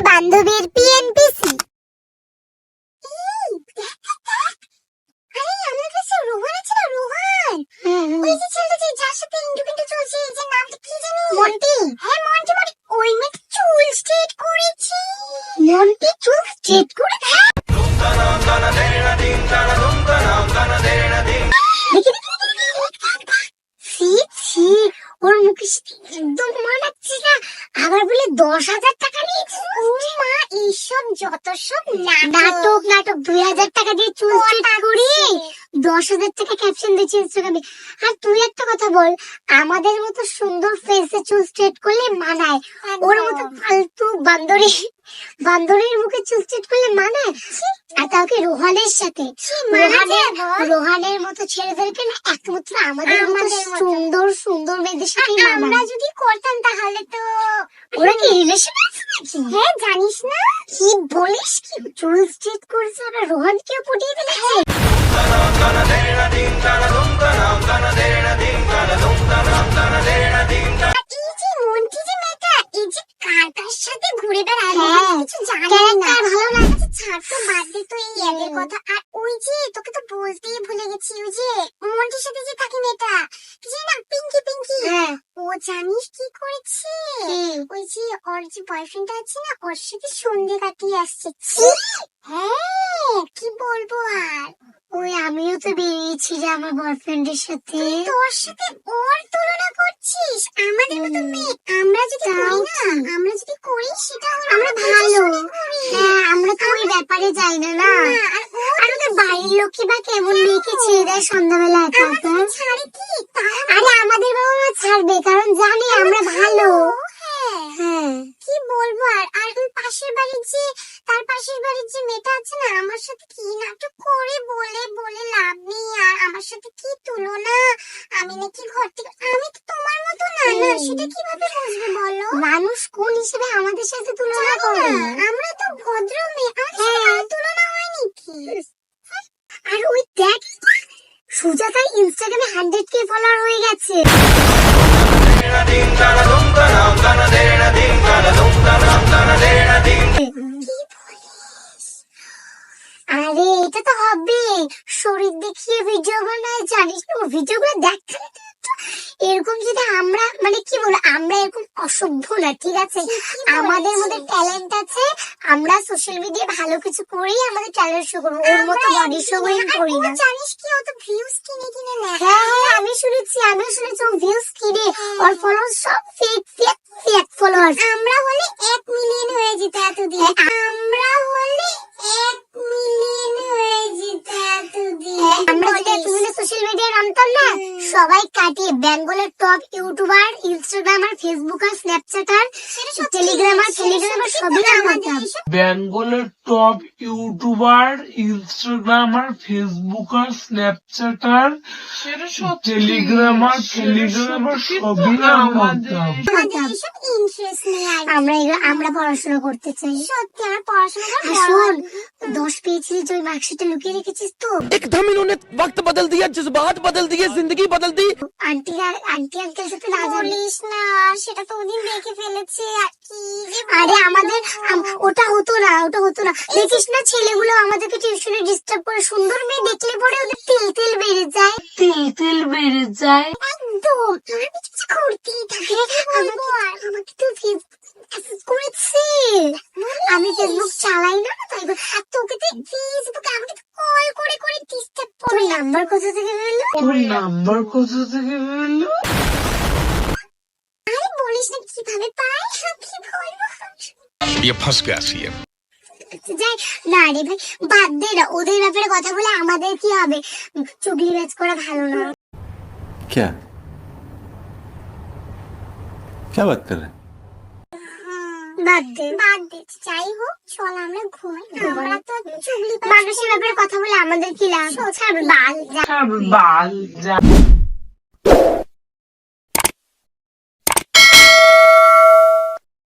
বান্ধবীর পিএনপিসি আরে আমার কাছে রোহান আছে না রোহান? ওই যে ছেলেটা যে যার সাথে ইন্টু পিন্টু চলছে যে নামটা কি জানি? মন্টি। হ্যাঁ একদম মানাচ্ছে না আবার বলে দশ হাজার টাকা নিয়েছে। ও মা এইসব যত সব নাটক। নাটক দুই হাজার টাকা দিয়ে চুল করি দশ হাজার টাকা ক্যাপশন দিয়েছে ইনস্টাগ্রামে আর তুই একটা কথা বল আমাদের মতো সুন্দর ফেসে চুল স্ট্রেট করলে মানায়? ওর মতো ফালতু বান্দরে বান্দরের মুখে চুল করলে মানায় আর তাও কি রোহানের সাথে রোহানের রোহানের মতো ছেলেদেরকে না একমাত্র আমাদের মতো সুন্দর সুন্দর মেয়েদের সাথে আমরা যদি করতাম তাহলে তো ওরা কি রিলেশন আছে নাকি হ্যাঁ জানিস না কি বলিস কি চুল স্ট্রেট করেছে আর রোহানকেও পটিয়ে ফেলেছে এই ওই যে তোকে তো বলতেই ভুলে গেছি ওই যে মন্টির সাথে যে থাকে মেয়েটা জানি না পিঙ্কি পিঙ্কি। হ্যাঁ। ও জানিস কি করেছে? ওই যে ওর যে বয়ফ্রেন্ড আছে না ওর সাথে সন্ধে কাটিয়ে আসছে। হ্যাঁ কি বলব আর? ওই আমিও তো বেরিয়েছি যে আমার বয়ফ্রেন্ডের সাথে। তোর সাথে ওর তুলনা করছিস। আমাদের মতো মেয়ে আমরা যদি করি না আমরা যদি করি সেটা আমরা ভালো। হ্যাঁ আমরা তো ওই ব্যাপারে যাই না? না না, আর ও আর ওদের বাড়ির লোকই বা কেমন মেয়েকে ছেড়ে দেয় সন্ধ্যাবেলা একা একা। আরে আমাদের বাবা মা ছাড়বে কারণ জানে আমরা ভালো হ্যাঁ। হ্যাঁ। কি বলব? আর আর ওই পাশের বাড়ির যে তার পাশের বাড়ির যে মেয়েটা আছে না আমার সাথে কি নাটক করে বলে বলে লাভ নেই? আর আমার সাথে কি তুলনা? আমি নাকি ঘর থেকে আমি তো তোমার মতো না না সেটা কীভাবে বুঝবে বলো? মানুষ কোন হিসেবে আমাদের সাথে তুলনা করে? আমরা তো ভদ্র মেয়ে। আমার হ্যাঁ। তুলনা হয় নাকি আর ওই দেখ সুজাতার ইনস্টাগ্রামে হান্ড্রেড কে ফলোয়ার হয়ে গেছে। আরে তো হবে। শরীর দেখিয়ে ভিডিও বানায় জানিস না ভিডিও গুলো দেখতে এরকম যদি আমরা মানে কি বলব আমরা এরকম অসভ্য না ঠিক আছে? আমাদের মধ্যে ট্যালেন্ট আছে আমরা সোশ্যাল মিডিয়ায় ভালো কিছু করেই আমাদের ট্যালেন্ট শো করব। ওর মতো বডি শো করি না। জানিস কি ও তো ভিউজ কিনে কিনে নেয়। হ্যাঁ হ্যাঁ আমি শুনেছি আমি শুনেছি ও ভিউজ কিনে। ওর ফলোয়ার সব fake fake fake follower social মিডিয়ায় নামতাম না? সবাই কাটিয়ে বেঙ্গলের টপ ইউটিউবার ইনস্টাগ্রাম আর ফেসবুক আর স্ন্যাপচ্যাট আর টেলিগ্রাম আর টেলিগ্রাম আর সবই নামাতাম বেঙ্গলের top YouTuber Instagrammer Facebooker Snapchatter Telegrammer Telegrammer সবই আমাদের আমাদের এসব ইন্টারেস্ট নেই আর আমরা এগুলো- আমরা পড়াশোনা করতে চাই। সত্যি আমার পড়াশোনা আর শোন দশ পেয়েছিস যে ওই মার্কশিটটা লুকিয়ে রেখেছিস তো एकदम इन्होंने वक्त बदल दिया जज्बात बदल दिए जिंदगी बदल दी আন্টি আর আন্টি আঙ্কেল সাথে না জানি বলিস না সেটা তো ওদিন দেখে ফেলেছে আর কি যে আরে বলবো? আমাদের আম- ওটা হতো না ওটা হতো না দেখিস না ছেলেগুলো আমাদেরকে টিউশনে ডিস্টার্ব করে সুন্দর মেয়ে দেখলে পরে ওদের তেল তেল বেড়ে যায় তেল তেল বেড়ে যায় কোথা থেকে পেলো ওর নাম্বার কোথা থেকে পেলো আরে বলিস না কিভাবে পাই কি বলবো ये फंस गया सीएम যাই না রে ভাই বাদ দে না ওদের ব্যাপারে কথা বলে আমাদের কি হবে চুগলি ব্যাচ করা ভালো না क्या क्या बात कर रहे हैं বাদ দে। বাদ দে। যাই হোক চল আমরা ঘুমাই। আমরা তো চুগলি মানুষের ব্যাপারে কথা বলে আমাদের কি লাভ? ছাড় বাল যা। বাল যা।